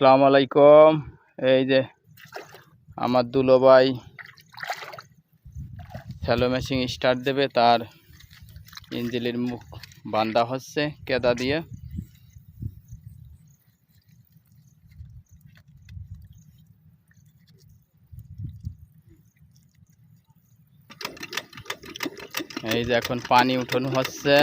আসসালামু আলাইকুম। এই যে আমার দুলো ভাই স্যালো মেশিন স্টার্ট দেবে, তার ইঞ্জিনের মুখ বান্ধা হচ্ছে কেদা দিয়ে। এই যে এখন পানি উঠানো হচ্ছে।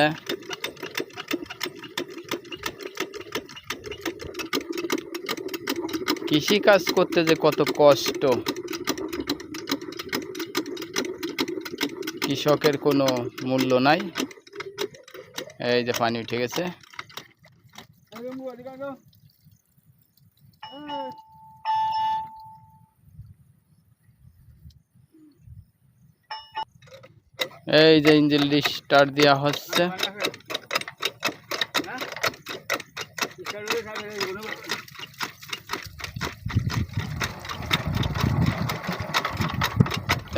কৃষি কাজ করতে যে কত কষ্ট। কৃষকের কোনো মূল্য নাই। এই যে পানি উঠে গেছে। এই যে ইঞ্জিন স্টার্ট দেওয়া হচ্ছে।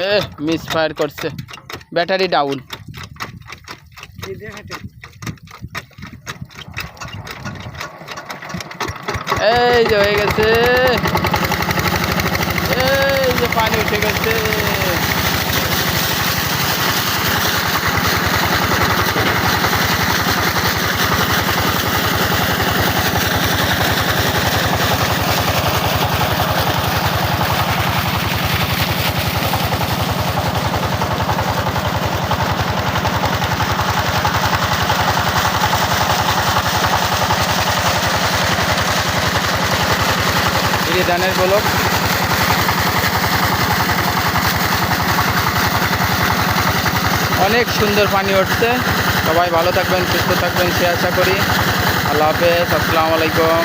এ মিস ফায়ার করছে। ব্যাটারি ডাউন এই যে হয়ে গেছে। এই যে পানি উঠে গেছে। যে ডানের বলক অনেক সুন্দর পানি উঠছে। সবাই ভালো থাকবেন, সুস্থ থাকবেন, সে আশা করি। আল্লাহ হাফেজ, আসসালামু আলাইকুম।